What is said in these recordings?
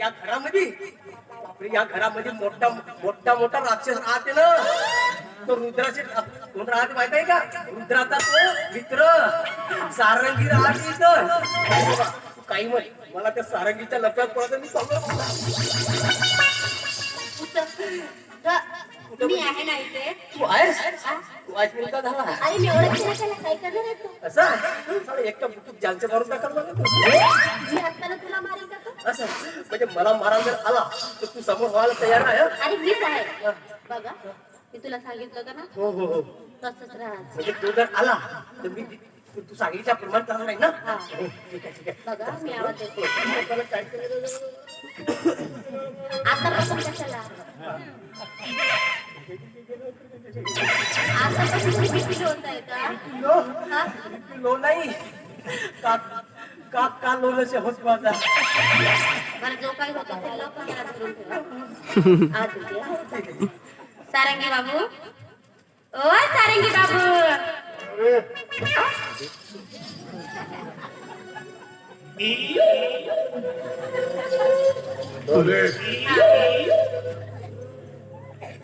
या- घरामध्ये? या घरामध्ये मोठा मोठा मोठा राक्षस राहते ना. तो रुद्राचे कोण राहते माहीत आहे का? रुद्राचा तो मित्र. सारंगी राहते तर काही म्हण मला त्या सारंगीच्या लक्षात पडत मी सगळं मी आहे ना इथे. तू आहेस? तू आज मिळता झाला अरे मी ओळखते ना त्याला काय करणार आहे तू? असं साला एकटा बुटूक जालच्या मारून टाकाल बघा तू. मी असताना तुला मारेल का तू असं म्हणजे मला मारायला जर आला तर तू समोर व्हायला तयार आहे हं? अरे मीच आहे बघा मी तुला सांगितलं होतं ना? हो हो हो. तसंच राहायचं म्हणजे तू जर आला तर मी तू तू सांगितल्या प्रमाण करणार नाही ना? हा. हो, ठीक आहे ठीक आहे. बघा मी आवाज देते मला काय करायचं? आता कशाला. का लो नाही का का का लोलसे होत माझा जो काही होता ते ठेवा. सारंगी बाबू ओ सारंगी बाबू अरे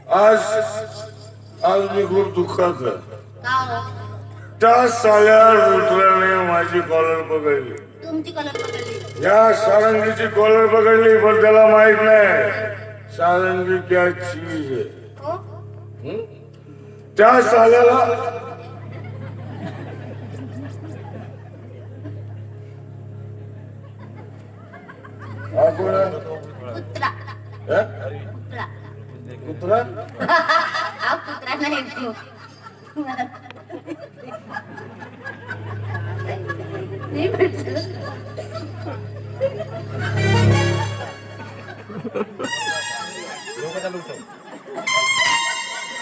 आज आज मी खूप दुःखात आहे. हो? त्या साल्या रुद्राने माझी कॉलर पकडली. तुमची कलर पकडली. या सारंगीची कॉलर पकडली पण त्याला माहीत नाही. सारंगी क्या चीज आहे हो? त्या साल्याला हा कोण आहे? कुत्रा? कुत्रा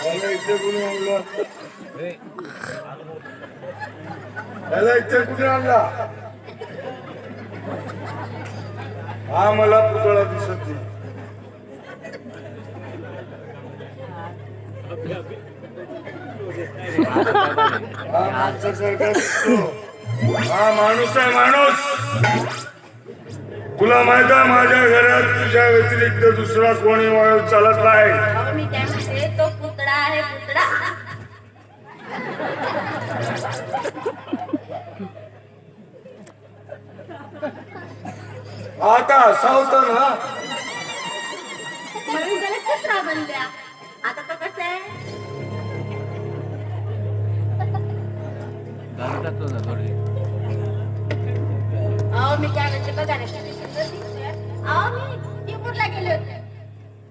नाही इथे कुणी आणलं याला इथे कुणी आणला हा मला पुतळा दिसत नाही हा हा माणूस आहे माणूस. तुला माहीत आहे माझ्या घरात तुझ्या व्यतिरिक्त दुसरा कोणी माणूस चालत नाही. आता असा होता ना अहो मी काय म्हणते बघा ना कधी कसं दिसतंय. अहो मी टिपूरला गेले होते.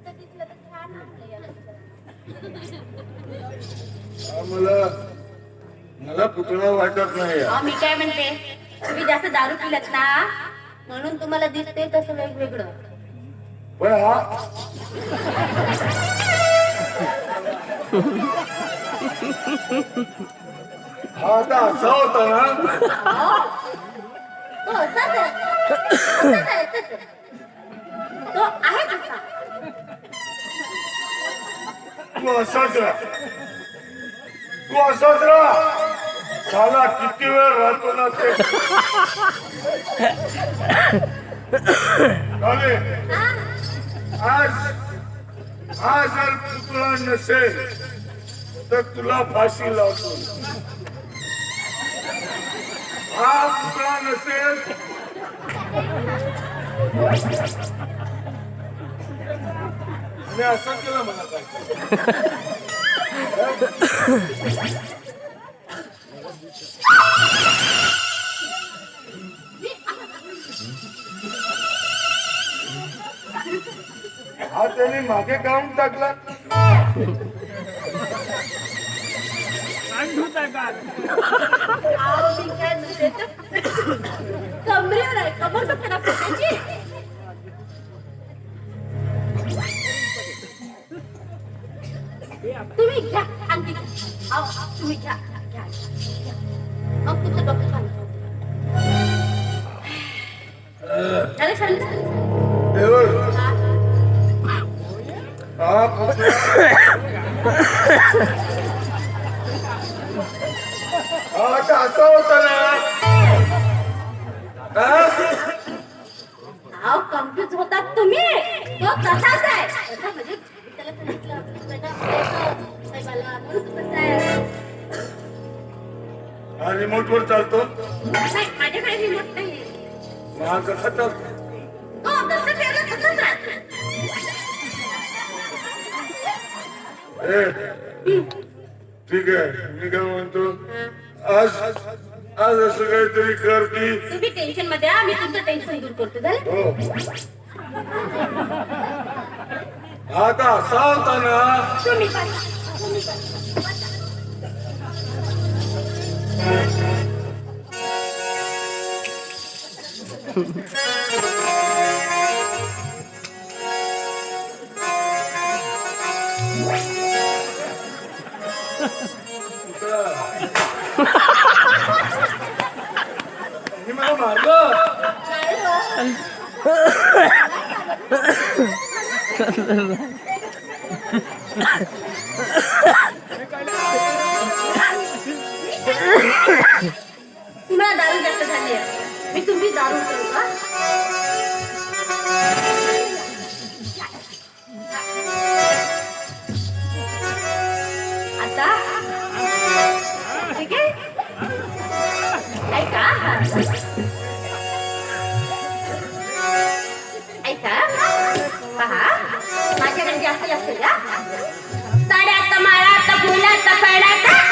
तर तिथलं तर छान याला. मला मला पुतळा वाटत नाही. अहो मी काय म्हणते? तुम्ही जास्त दारू पिलत ना? म्हणून तुम्हाला दिसते तसं वेगवेगळं. पण हा आता असा होता ना तो असाच आहे. असाच आहे, असाच आहे. तो आहे तसा तू असाच राहा तू असाच राहा झाला किती वेळ राहतो ना ते चालेल. आज आज जर पुतळा नसेल तर तुला फाशी लावतो हा पुतळा नसेल. आणि असं केलं मला काय हा त्याने मागे काढून टाकला. अहो, मी काय म्हणते तर कमरेवर आहे कमर तर खराब त्याची तुम्ही घ्या आणखी घ्या. अहो, तुम्ही घ्या घ्या, घ्या. मग तुमचं डॉक्टर सांगतो झालं सांगितलं असं होतं ना? हा? अहो कन्फ्युज होतात तुम्ही. तो तसाच आहे. तसा म्हणजे त्याला सांगितलं बेटा, साहेबाला, म्हणून तो तसा आहे. हा रिमोट वर चालतो. नाही, माझ्याकडे तसंच राहतो ए, ठीक आहे. मी काय म्हणतो? आज आज असं काहीतरी कर की तुम्ही टेन्शनमध्ये आ, मी तुमचं टेन्शन दूर करतो. झालं? हो. आता असा होता ना तुम्ही पण तुम्हाला दारू जास्त झाली आहे मी तुमची दारू करू का ऐका ऐका पहा माझ्याकडे जास्त जास्त का साड्यात माळात फुलात फळात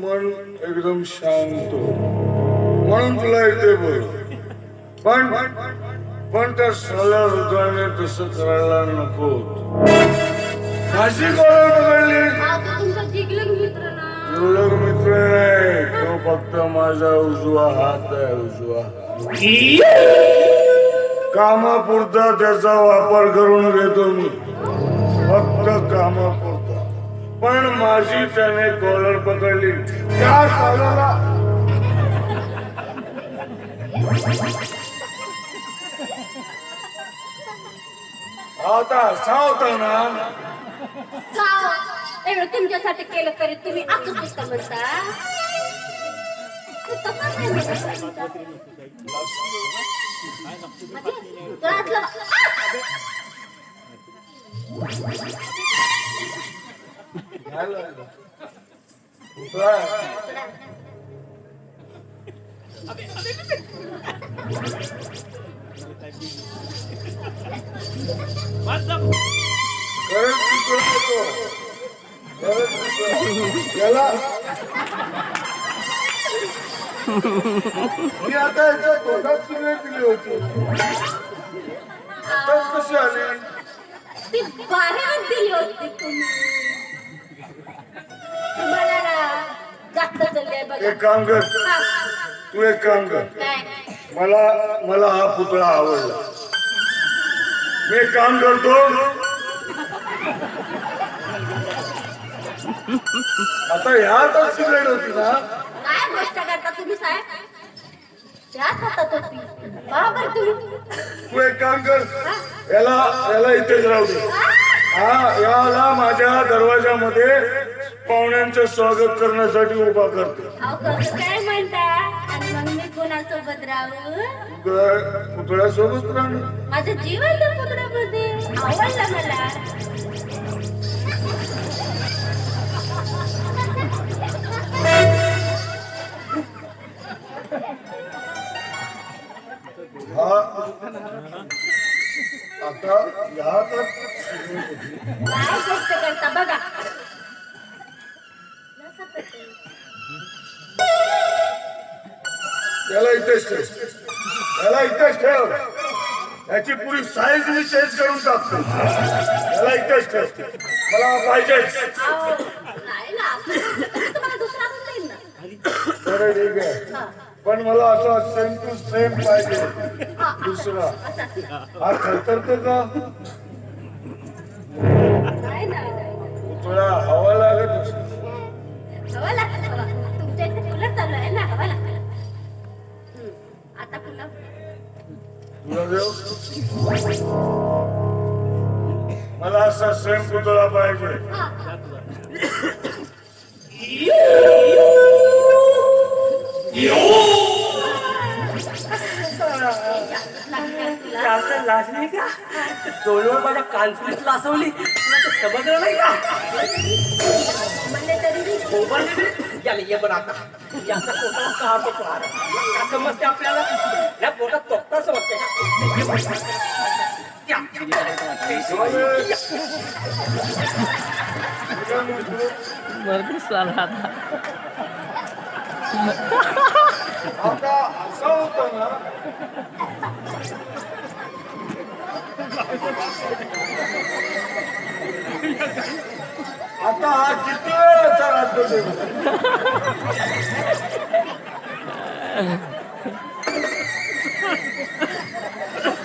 मन एकदम शांत म्हणून तुला इथे बोल. पण पण त्या साल्या रुद्राने तसं करायला नको माझी कॉलर पकडली. मित्र नाही. तो फक्त माझा उजवा हात आहे उजवा कामापुरता त्याचा वापर करून घेतो मी. फक्त कामापुरता. पण माझी त्याने कॉलर पकडली त्या सालाला आता सावता ना एवढं तुमच्यासाठी केलं तरी तुम्ही असंच नुसतं म्हणता तू तसाच आहे म्हणता. म्हणजे, आ! याला मी आता याच्या तोंडात सुरू दिली होती. आताच कशी आली? ती बाहेर दिली होती तुम्ही. तुम्हाला ना जास्त चाललंय बघा. एक काम कर. हा. तू एक काम कर. काय? मला मला हा पुतळा आवडला. मी एक काम करतो. आता ह्यातच सिगरेट होती ना? काय गोष्ट करता तुम्ही साहेब? त्याच हातात होती. बरोबर तुम्ही तू एक काम कर. याला याला इथेच राहू दे. हा याला माझ्या दरवाजामध्ये पाहुण्यांचं स्वागत करण्यासाठी उभा करतो. काय म्हणता? आणि मग मी कोण कोणासोबत राहू? पुतळ्या- पुतळ्यासोबत राहणं माझं जीवन त्या पुतळ्यामध्ये. आवडलं मला. हा आता या तर काय गोष्ट करता? बघा. त्याला इथेच ठेव. त्याला इथेच ठेव. याची पुरी साईज मी चेंज करून टाकतो त्याला इथेच ठेव. मला पाहिजे. पण बरं ठीक आहे. पण मला असा सेम टू सेम पाहिजे. दुसरा. हा थरथरतो का? नाही मला असा सेम पुतळा पाहिजे. हा लाजली का? डोळ्यावर माझ्या कानफुलीत लासवली. समजलं नाही का? म्हणले तरी मोबाईल याला ये बरं आता याचा पोटाला काढतो पार का समजते आपल्याला या पोटात तोक्ता समजते का ये बरं. या. मर्दी साला आता आता असं होतं ना आता हा किती वेळाचा राज्य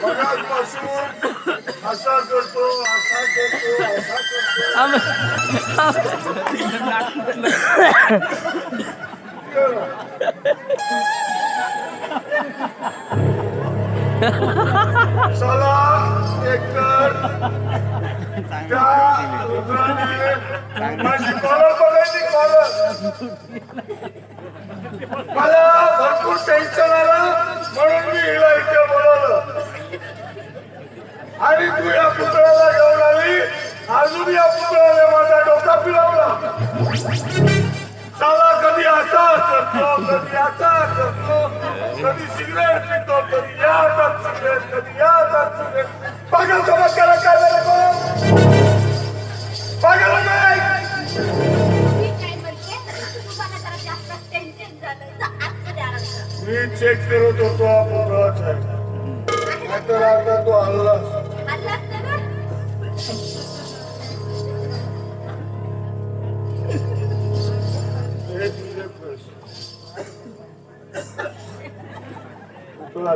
मगाचपासून असा करतो असा करतो असा करतो. चला माझी कॉलर बघायची कॉलर. मला भरपूर टेन्शन आलं म्हणून मी हिला इथे बोलावलं. आणि तू या पुतळ्याला घेऊन आली अजून या पुतळ्याने माझा डोका फिरवला. चला कधी असा करतो कधी असा करतो. कधी सिगरेट पितो कधी या हातात सिगरेट कधी या हातात सिगरेट पागल सोबत करा काय झालं आराम करा मी चेक करत होतो हा पुतळाच आहे नाहीतर आता तो हल्ला हल्ला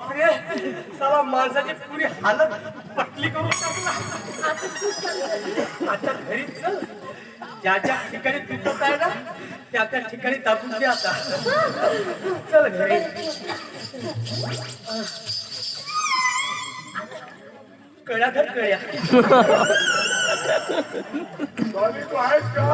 बापरे. साला माणसाची पुरी हालत पटली करून टाकला. आता घरी चल. ज्या ज्या ठिकाणी तुटत आहे ना त्या त्या ठिकाणी दाबून दे आता. चल घरी. कळ्या तर कळ्या. तू आहेस का?